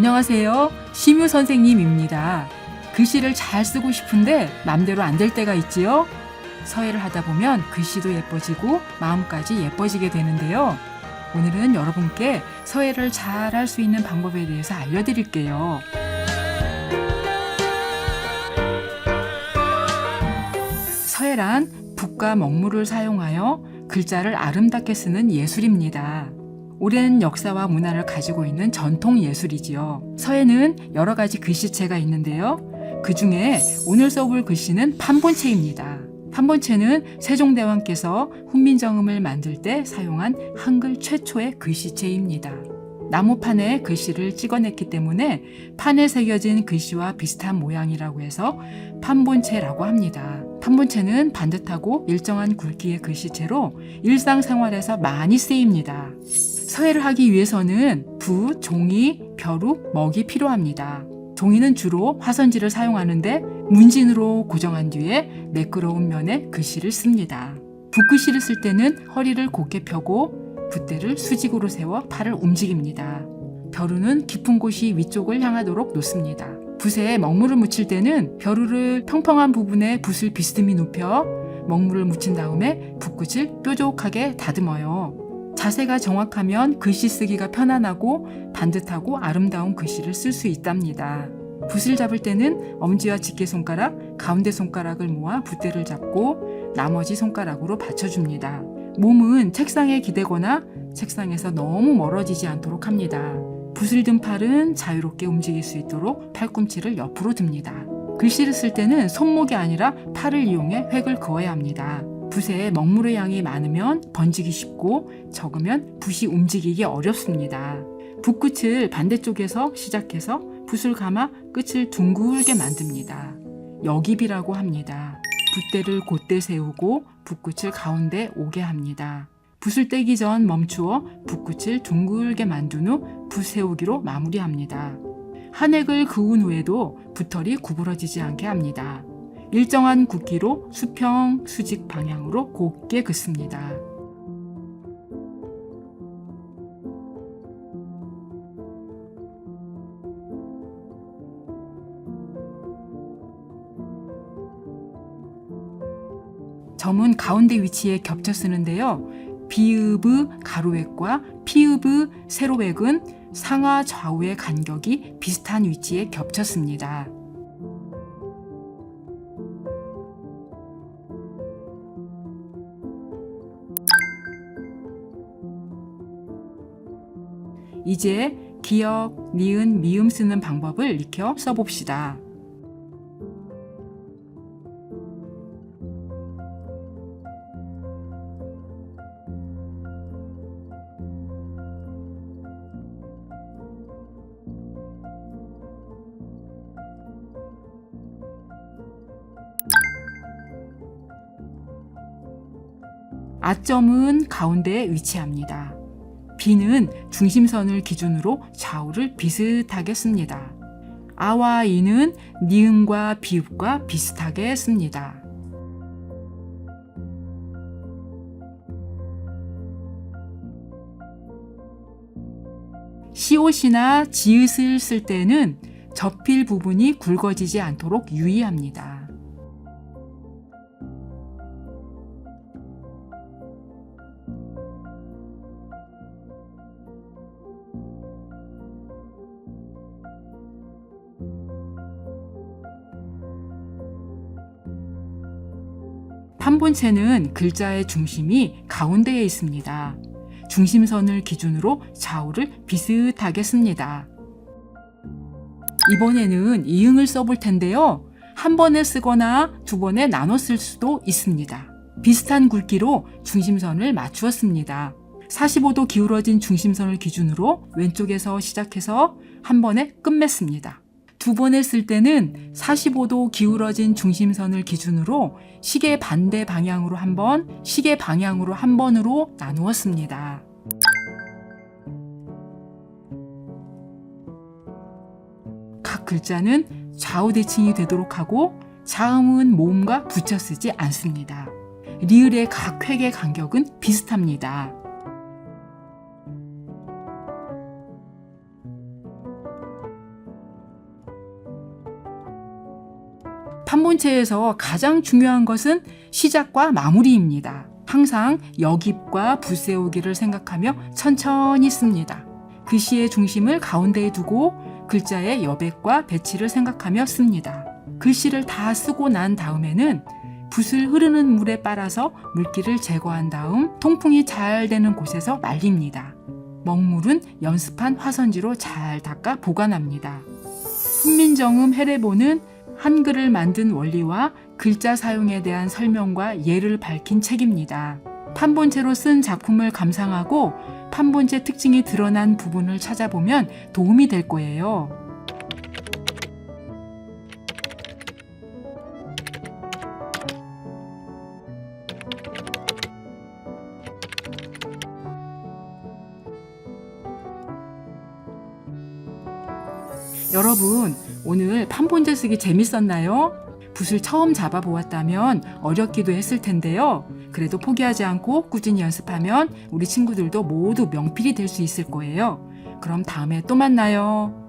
안녕하세요. 심유 선생님입니다. 글씨를 잘 쓰고 싶은데 맘대로 안 될 때가 있지요? 서예를 하다 보면 글씨도 예뻐지고 마음까지 예뻐지게 되는데요. 오늘은 여러분께 서예를 잘 할 수 있는 방법에 대해서 알려드릴게요. 서예란 붓과 먹물을 사용하여 글자를 아름답게 쓰는 예술입니다. 오랜 역사와 문화를 가지고 있는 전통 예술이지요. 서예는 여러 가지 글씨체가 있는데요. 그 중에 오늘 써볼 글씨는 판본체입니다. 판본체는 세종대왕께서 훈민정음을 만들 때 사용한 한글 최초의 글씨체입니다. 나무판에 글씨를 찍어냈기 때문에 판에 새겨진 글씨와 비슷한 모양이라고 해서 판본체라고 합니다. 판본체는 반듯하고 일정한 굵기의 글씨체로 일상생활에서 많이 쓰입니다. 서예를 하기 위해서는 붓, 종이, 벼룩, 먹이 필요합니다. 종이는 주로 화선지를 사용하는데 문진으로 고정한 뒤에 매끄러운 면에 글씨를 씁니다. 붓글씨를 쓸 때는 허리를 곧게 펴고 붓대를 수직으로 세워 팔을 움직입니다. 벼루는 깊은 곳이 위쪽을 향하도록 놓습니다. 붓에 먹물을 묻힐 때는 벼루를 평평한 부분에 붓을 비스듬히 눕혀 먹물을 묻힌 다음에 붓끝을 뾰족하게 다듬어요. 자세가 정확하면 글씨 쓰기가 편안하고 반듯하고 아름다운 글씨를 쓸 수 있답니다. 붓을 잡을 때는 엄지와 집게손가락, 가운데 손가락을 모아 붓대를 잡고 나머지 손가락으로 받쳐줍니다. 몸은 책상에 기대거나 책상에서 너무 멀어지지 않도록 합니다. 붓을 든 팔은 자유롭게 움직일 수 있도록 팔꿈치를 옆으로 듭니다. 글씨를 쓸 때는 손목이 아니라 팔을 이용해 획을 그어야 합니다. 붓에 먹물의 양이 많으면 번지기 쉽고 적으면 붓이 움직이기 어렵습니다. 붓끝을 반대쪽에서 시작해서 붓을 감아 끝을 둥글게 만듭니다. 여깁이라고 합니다. 붓대를 곧대 세우고 붓끝을 가운데 오게 합니다. 붓을 떼기 전 멈추어 붓끝을 둥글게 만든 후 붓 세우기로 마무리합니다. 한 획을 그은 후에도 붓털이 구부러지지 않게 합니다. 일정한 굵기로 수평, 수직 방향으로 곱게 긋습니다. 점은 가운데 위치에 겹쳐 쓰는데요. 비읍의 가로획과 피읍의 세로획은 상하 좌우의 간격이 비슷한 위치에 겹쳤습니다. 이제 기역, 니은, 미음 쓰는 방법을 익혀 써봅시다. 아점은 가운데에 위치합니다. B는 중심선을 기준으로 좌우를 비슷하게 씁니다. 아와 이는 니은과 비읍과 비슷하게 씁니다. 시옷이나 지읒을 쓸 때는 접힐 부분이 굵어지지 않도록 유의합니다. 판본체는 글자의 중심이 가운데에 있습니다. 중심선을 기준으로 좌우를 비슷하게 씁니다. 이번에는 이응을 써볼 텐데요. 한 번에 쓰거나 두 번에 나눠 쓸 수도 있습니다. 비슷한 굵기로 중심선을 맞추었습니다. 45도 기울어진 중심선을 기준으로 왼쪽에서 시작해서 한 번에 끝맺습니다. 두 번에 쓸 때는 45도 기울어진 중심선을 기준으로 시계 반대 방향으로 한 번, 시계 방향으로 한 번으로 나누었습니다. 각 글자는 좌우 대칭이 되도록 하고 자음은 모음과 붙여 쓰지 않습니다. 리을의 각 획의 간격은 비슷합니다. 판본체에서 가장 중요한 것은 시작과 마무리입니다. 항상 역입과 붓세우기를 생각하며 천천히 씁니다. 글씨의 중심을 가운데에 두고 글자의 여백과 배치를 생각하며 씁니다. 글씨를 다 쓰고 난 다음에는 붓을 흐르는 물에 빨아서 물기를 제거한 다음 통풍이 잘 되는 곳에서 말립니다. 먹물은 연습한 화선지로 잘 닦아 보관합니다. 훈민정음 해례보는 한글을 만든 원리와 글자 사용에 대한 설명과 예를 밝힌 책입니다. 판본체로 쓴 작품을 감상하고 판본체 특징이 드러난 부분을 찾아보면 도움이 될 거예요. 여러분, 오늘 판본체 쓰기 재밌었나요? 붓을 처음 잡아보았다면 어렵기도 했을 텐데요. 그래도 포기하지 않고 꾸준히 연습하면 우리 친구들도 모두 명필이 될 수 있을 거예요. 그럼 다음에 또 만나요.